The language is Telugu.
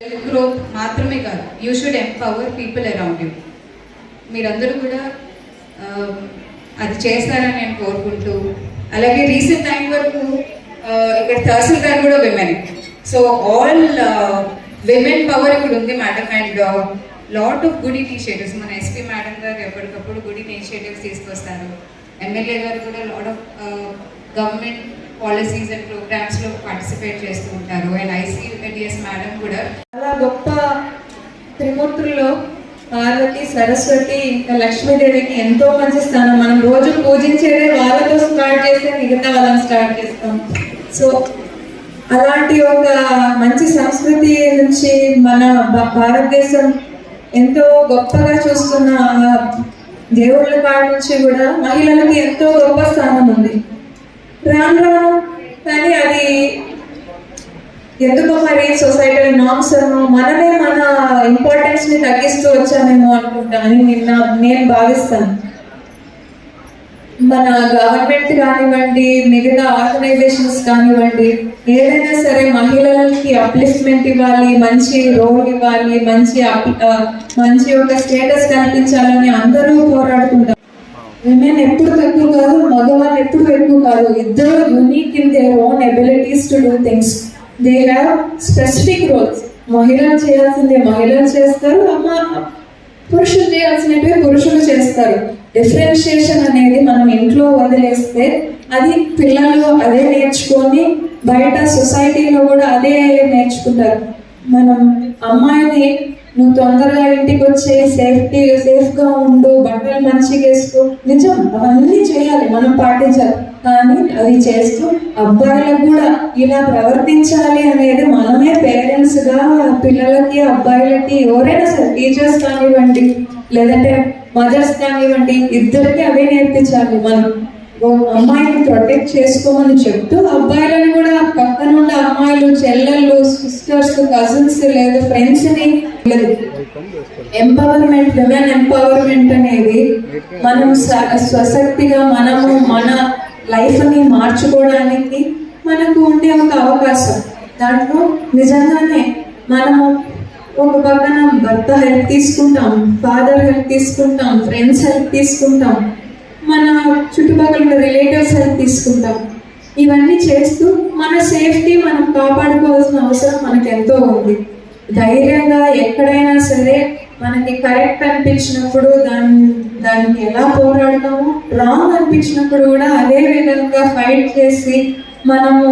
సెల్ఫ్ గ్రోత్ మాత్రమే కాదు you should empower people around you మీరందరూ కూడా అది చేస్తారని నేను కోరుకుంటూ అలాగే రీసెంట్ టైం వరకు ఇక్కడ తహసీల్దార్ కూడా women so all women power ఇక్కడ ఉంది madam and lot of good initiatives మన ఎస్పీ మేడం గారు ఎప్పటికప్పుడు గుడ్ ఇనిషియేటివ్స్ తీసుకొస్తారు. ఎమ్మెల్యే గారు కూడా lot of government policies and ప్రోగ్రామ్స్లో పార్టిసిపేట్ చేస్తూ ఉంటారు. అండ్ ఐసీఎస్ మేడం కూడా చాలా గొప్ప త్రిమూర్తుల్లో పార్వతి సరస్వతి ఇంకా లక్ష్మీదేవికి ఎంతో మంచి స్థానం. మనం రోజు పూజించేదే వాళ్ళతో స్టార్ట్ చేస్తే మిగతా వాళ్ళని స్టార్ట్ చేస్తాం. సో అలాంటి ఒక మంచి సంస్కృతి నుంచి మన భారతదేశం ఎంతో గొప్పగా చూస్తున్న దేవుళ్ళ కాడ నుంచి కూడా మహిళలకి ఎంతో గొప్ప స్థానం ఉంది. రాను రాను కానీ అది ఎందుకో మరి సొసైటీ నామ్స్ మనమే మన ఇంపార్టెన్స్ని తగ్గిస్తూ వచ్చామేమో అనుకుంటా అని నిన్న నేను భావిస్తాను. మన గవర్నమెంట్ కానివ్వండి మిగతా ఆర్గనైజేషన్స్ కానివ్వండి ఏదైనా సరే మహిళలకి అప్లిఫ్ట్మెంట్ ఇవ్వాలి మంచి రోల్ ఇవ్వాలి మంచి మంచి ఒక స్టేటస్ కల్పించాలని అందరూ పోరాడుకుంటారు విమెన్ ఎప్పుడు తక్కువ కాదు మగవాళ్ళు ఎప్పుడు ఎక్కువ కాదు. ఇద్దరు unique in their own abilities to do things they have specific roles మహిళలు చేయాల్సిందే మహిళలు చేస్తారు అమ్మ పురుషులు చేయాల్సినవి పురుషులు చేస్తారు. డిఫరెన్షియేషన్ అనేది మనం ఇంట్లో వదిలేస్తే అది పిల్లలు అదే నేర్చుకొని బయట సొసైటీలో కూడా అదే నేర్చుకుంటారు. మనం అమ్మాయిని నువ్వు తొందరగా ఇంటికి వచ్చి సేఫ్టీ సేఫ్గా ఉండు బట్టలు మంచిగా వేసుకో. నిజం అవన్నీ చేయాలి మనం పాటించాలి. కానీ అవి చేస్తూ అబ్బాయిలకు కూడా ఇలా ప్రవర్తించాలి అనేది మనమే పేరెంట్స్గా పిల్లలకి అబ్బాయిలకి ఎవరైనా సరే టీచర్స్ కానివ్వండి లేదంటే మదర్స్ కానివ్వండి ఇద్దరికి అవే నేర్పించాలి మనం. ఓ అమ్మాయిని ప్రొటెక్ట్ చేసుకోమని చెప్తూ అబ్బాయిలను కూడా పక్కన ఉన్న అమ్మాయిలు చెల్లెళ్ళు సిస్టర్స్ కజిన్స్ లేదు ఫ్రెండ్స్ని ఎంపవర్మెంట్ విమెన్ ఎంపవర్మెంట్ అనేది మనం స్వశక్తిగా మనము మన లైఫ్ని మార్చుకోవడానికి మనకు ఉండే ఒక అవకాశం. దాంట్లో నిజంగానే మనము ఒక పక్కన భర్త హెల్ప్ తీసుకుంటాం ఫాదర్ హెల్ప్ తీసుకుంటాం ఫ్రెండ్స్ హెల్ప్ తీసుకుంటాం మన చుట్టుపక్కల ఉన్న రిలేటివ్స్ హెల్ప్ తీసుకుంటాం. ఇవన్నీ చేస్తూ మన సేఫ్టీ మనం కాపాడుకోవాల్సిన అవసరం మనకు ఎంతో ఉంది. ధైర్యంగా ఎక్కడైనా సరే మనకి కరెక్ట్ అనిపించినప్పుడు దాన్ని దానికి ఎలా పోరాడతాము రాంగ్ అనిపించినప్పుడు కూడా అదే విధంగా ఫైట్ చేసి మనము